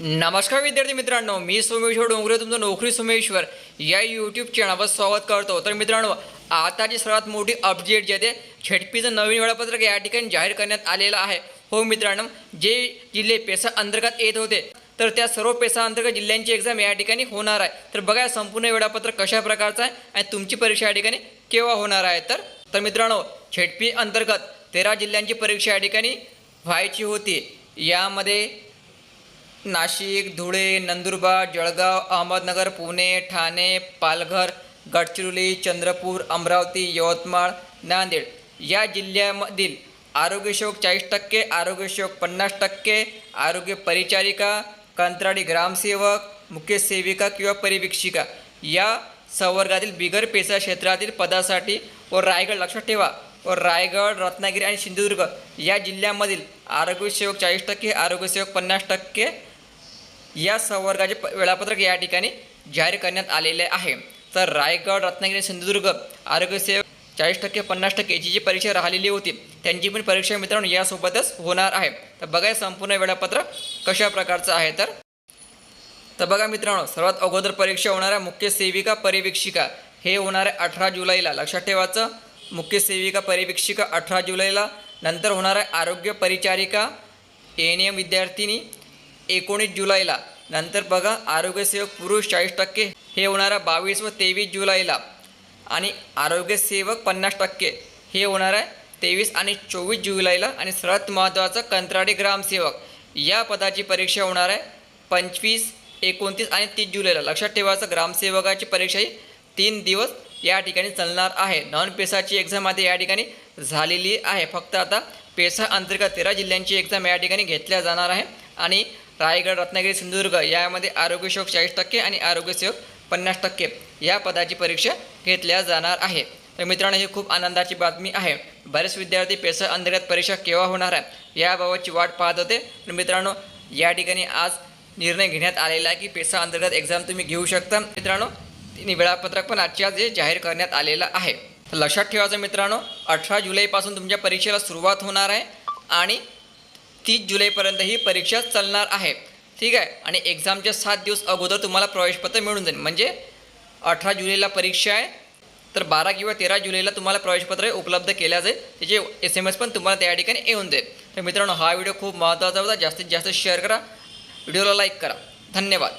नमस्कार विद्यार्थी मित्रांनो मी सोमेश्वर डोंगरे तुमचं नोकरी सोमेश्वर या यूट्यूब चॅनलवर स्वागत करतो. तर मित्रांनो आताची सर्वात मोठी अपडेट जे आहे ते छेटपीचं नवीन वेळापत्रक या ठिकाणी जाहीर करण्यात आलेलं आहे. हो मित्रांनो जे जिल्हे पेसा अंतर्गत येत होते तर त्या सर्व पेसा अंतर्गत जिल्ह्यांची एक्झाम या ठिकाणी होणार आहे. तर बघा संपूर्ण वेळापत्रक कशा प्रकारचं आहे आणि तुमची परीक्षा या ठिकाणी केव्हा होणार आहे. तर तर मित्रांनो छेटपी अंतर्गत तेरा जिल्ह्यांची परीक्षा या ठिकाणी व्हायची होती. यामध्ये नाशिक धुळे नंदुरबार जळगाव अहमदनगर पुणे ठाणे पालघर गडचिरोली चंद्रपूर अमरावती यवतमाळ नांदेड. या जिल्ह्यामधील आरोग्यसेवक चाळीस टक्के आरोग्यसेवक पन्नास टक्के आरोग्य परिचारिका कंत्राटी ग्रामसेवक मुख्य सेविका किंवा परिवीक्षिका या संवर्गातील बिगर पेसा क्षेत्रातील पदासाठी व रायगड लक्षात ठेवा. व रायगड रत्नागिरी आणि सिंधुदुर्ग या जिल्ह्यामधील आरोग्यसेवक चाळीस टक्के आरोग्यसेवक पन्नास टक्के या संवर्गाचे प वेळापत्रक या ठिकाणी जाहीर करण्यात आलेले आहे. तर रायगड रत्नागिरी सिंधुदुर्ग आरोग्यसेवा चाळीस टक्के पन्नास टक्के याची जी परीक्षा राहिलेली होती त्यांची पण परीक्षा मित्रांनो यासोबतच होणार आहे. तर बघा संपूर्ण वेळापत्रक कशा प्रकारचं आहे तर. तर बघा मित्रांनो सर्वात अगोदर परीक्षा होणाऱ्या मुख्य सेविका परिवीक्षिका हे होणार आहे अठरा जुलैला. लक्षात ठेवायचं मुख्य सेविका परिवीक्षिका अठरा जुलैला. नंतर होणार आहे आरोग्य परिचारिका एन एम विद्यार्थिनी एकोणीस जुलैला. नंतर बघा आरोग्यसेवक पुरुष चाळीस टक्के हे होणार आहे बावीस व तेवीस जुलैला. आणि आरोग्यसेवक पन्नास टक्के हे होणार आहे तेवीस आणि चोवीस जुलैला. आणि सर्वात महत्त्वाचं कंत्राटी ग्रामसेवक. या पदाची परीक्षा होणार आहे पंचवीस एकोणतीस आणि तीस जुलैला. लक्षात ठेवायचं ग्रामसेवकाची परीक्षा ही तीन दिवस या ठिकाणी चालणार आहे. नॉन पेसाची एक्झाम आधी या ठिकाणी झालेली आहे. फक्त आता पेसा अंतर्गत तेरा जिल्ह्यांची एक्झाम या ठिकाणी घेतल्या जाणार आहे. आणि रायगड रत्नागिरी सिंधुदुर्ग यामध्ये आरोग्यसेवक चाळीस टक्के आणि आरोग्यसेवक पन्नास टक्के या पदाची परीक्षा घेतल्या जाणार आहे. तर मित्रांनो ही खूप आनंदाची बातमी आहे. बरेच विद्यार्थी पेसा अंतर्गत परीक्षा केव्हा होणार आहे याबाबतची वाट पाहत होते. तर मित्रांनो या ठिकाणी आज निर्णय घेण्यात आलेला आहे की पेसा अंतर्गत एक्झाम तुम्ही घेऊ शकता. मित्रांनो आणि वेळापत्रक पण आजच्या आज जाहीर करण्यात आलेलं आहे. लक्षात ठेवायचं मित्रांनो अठरा जुलैपासून तुमच्या परीक्षेला सुरुवात होणार आहे आणि तीस जुलैपर्यंत ही परीक्षा चालणार आहे. ठीक आहे? आणि एक्झामच्या सात दिवस अगोदर तुम्हाला प्रवेशपत्र मिळून जाईल. म्हणजे अठरा जुलैला परीक्षा आहे तर बारा किंवा तेरा जुलैला तुम्हाला प्रवेशपत्र उपलब्ध केल्या जाईल. त्याचे एस एम एस पण तुम्हाला त्या ठिकाणी येऊन जाईल. तर मित्रांनो हा व्हिडिओ खूप महत्त्वाचा होता. जास्तीत जास्त शेअर करा. व्हिडिओला लाईक करा. धन्यवाद.